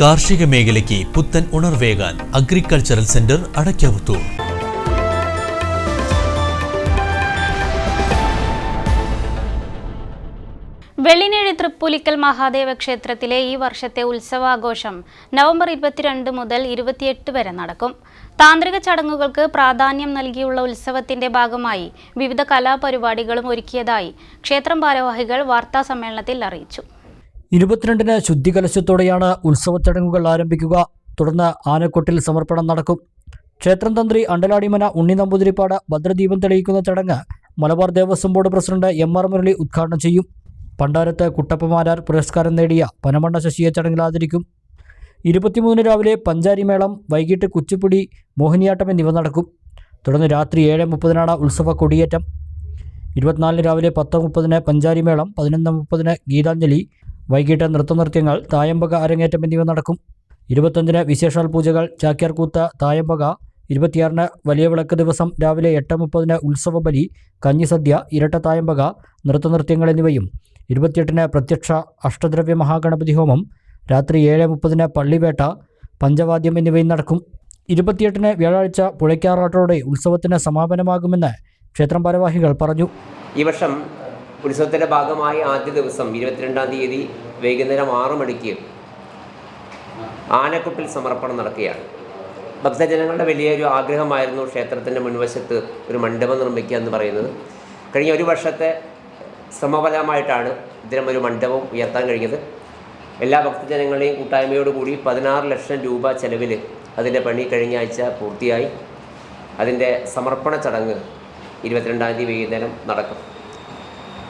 കാർഷിക മേഖലയ്ക്ക് പുത്തൻ ഉണർവേകാൻ അഗ്രികൾച്ചറൽ സെന്റർ അടയ്ക്കാവുത്തൂർ വെള്ളിനേഴി തൃപ്പൂലിക്കൽ മഹാദേവ ക്ഷേത്രത്തിലെ ഈ വർഷത്തെ ഉത്സവാഘോഷം നവംബർ ഇരുപത്തിരണ്ട് മുതൽ ഇരുപത്തിയെട്ട് വരെ നടക്കും. താന്ത്രിക ചടങ്ങുകൾക്ക് പ്രാധാന്യം നൽകിയുള്ള ഉത്സവത്തിന്റെ ഭാഗമായി വിവിധ കലാപരിപാടികളും ഒരുക്കിയതായി ക്ഷേത്രം ഭാരവാഹികൾ വാർത്താ സമ്മേളനത്തിൽ അറിയിച്ചു. ഇരുപത്തിരണ്ടിന് ശുദ്ധികലശത്തോടെയാണ് ഉത്സവ ചടങ്ങുകൾ ആരംഭിക്കുക. തുടർന്ന് ആനക്കൊട്ടിൽ സമർപ്പണം നടക്കും. ക്ഷേത്രം തന്ത്രി അണ്ടലാടിമന ഉണ്ണി നമ്പൂതിരിപ്പാട് ഭദ്രദീപം തെളിയിക്കുന്ന ചടങ്ങ് Malabar Devaswom board president M R Murali ഉദ്ഘാടനം ചെയ്യും. പണ്ടാരത്ത് കുട്ടപ്പമാരാർ പുരസ്കാരം നേടിയ പനമണ്ണ ശശിയെ ചടങ്ങിൽ ആദരിക്കും. ഇരുപത്തിമൂന്ന് രാവിലെ പഞ്ചാരിമേളം വൈകിട്ട് കുച്ചിപ്പുടി മോഹിനിയാട്ടം എന്നിവ നടക്കും. തുടർന്ന് രാത്രി ഏഴ് മുപ്പതിനാണ് ഉത്സവ കൊടിയേറ്റം. ഇരുപത്തിനാലിന് രാവിലെ പത്ത് മുപ്പതിന് പഞ്ചാരിമേളം പതിനൊന്ന് മുപ്പതിന് ഗീതാഞ്ജലി വൈകിട്ട് നൃത്തനൃത്യങ്ങൾ തായമ്പക അരങ്ങേറ്റം എന്നിവ നടക്കും. ഇരുപത്തഞ്ചിന് വിശേഷാൽ പൂജകൾ ചാക്യാർകൂത്ത് തായമ്പക. ഇരുപത്തിയാറിന് വലിയ വിളക്ക് ദിവസം രാവിലെ എട്ട് മുപ്പതിന് ഉത്സവ ബലി കഞ്ഞിസദ്യ ഇരട്ട തായമ്പക നൃത്തനൃത്യങ്ങൾ എന്നിവയും. ഇരുപത്തിയെട്ടിന് പ്രത്യക്ഷ അഷ്ടദ്രവ്യ മഹാഗണപതി ഹോമം രാത്രി ഏഴ് മുപ്പതിന് പള്ളിവേട്ട പഞ്ചവാദ്യം എന്നിവയും നടക്കും. ഇരുപത്തിയെട്ടിന് വ്യാഴാഴ്ച പുഴയ്ക്കാറാട്ടോടെ ഉത്സവത്തിന് സമാപനമാകുമെന്ന് ക്ഷേത്രം ഭാരവാഹികൾ പറഞ്ഞു. ഈ വർഷം ഉത്സവത്തിന്റെ ഭാഗമായി ആദ്യ ദിവസം ഇരുപത്തിരണ്ടാം തീയതി വൈകുന്നേരം ആറ് മണിക്ക് ആനക്കുട്ടിൽ സമർപ്പണം നടക്കുകയാണ്. ഭക്തജനങ്ങളുടെ വലിയൊരു ആഗ്രഹമായിരുന്നു ക്ഷേത്രത്തിന്റെ മുൻവശത്ത് ഒരു മണ്ഡപം നിർമ്മിക്കുക എന്ന് പറയുന്നത്. കഴിഞ്ഞ ഒരു വർഷത്തെ ശ്രമഫലമായിട്ടാണ് ഇത്തരം ഒരു മണ്ഡപം ഉയർത്താൻ കഴിഞ്ഞത്. എല്ലാ ഭക്തജനങ്ങളെയും കൂട്ടായ്മയോടുകൂടി പതിനാറ് ലക്ഷം രൂപ ചെലവിൽ അതിന്റെ പണി കഴിഞ്ഞ ആഴ്ച പൂർത്തിയായി. അതിന്റെ സമർപ്പണ ചടങ്ങ് ഇരുപത്തിരണ്ടാം തീയതി വൈകുന്നേരം നടക്കും.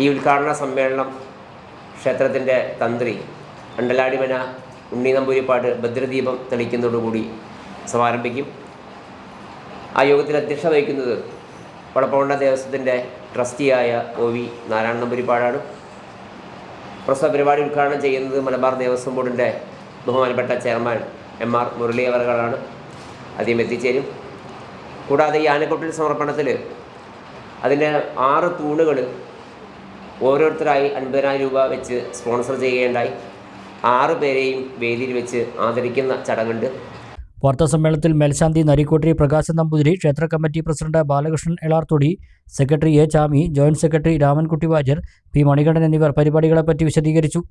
ഈ ഉദ്ഘാടന സമ്മേളനം ക്ഷേത്രത്തിന്റെ തന്ത്രി അണ്ടലാടിമന ഉണ്ണി നമ്പൂരിപ്പാട് ഭദ്രദീപം തെളിക്കുന്നതോടുകൂടി സമാരംഭിക്കും. ആ യോഗത്തിൽ അധ്യക്ഷത വഹിക്കുന്നത് വളപ്പകൊണ്ട ദേവസ്വത്തിന്റെ ട്രസ്റ്റിയായ ഒ വി നാരായണ നമ്പൂരിപ്പാടാണ്. പ്രസ്തുത പരിപാടി ഉദ്ഘാടനം ചെയ്യുന്നത് മലബാർ ദേവസ്വം ബോർഡിന്റെ ബഹുമാനപ്പെട്ട ചെയർമാൻ എം ആർ മുരളി അവറുകളാണ്. ആദ്യം എത്തിച്ചേരും. കൂടാതെ ഈ ആനക്കൊട്ടിൽ സമർപ്പണത്തിൽ അതിന്റെ ആറ് തൂണുകൾ ഓരോരുത്തരായി അൻപതിനായിരം രൂപ വെച്ച് സ്പോൺസർ ചെയ്യുകയുണ്ടായി. ആറ് പേരെയും വേദിയിൽ വെച്ച് ആദരിക്കുന്ന ചടങ്ങുണ്ട്. വാർത്താ സമ്മേളനത്തിൽ മേൽശാന്തി നരിക്കോട്ടി പ്രകാശൻ നമ്പൂതിരി ക്ഷേത്ര committee president Balakrishnan Elarthodi secretary A Chami joint secretary Ramankutty വാജർ P Manikandan എന്നിവർ പരിപാടികളെപ്പറ്റി വിശദീകരിച്ചു.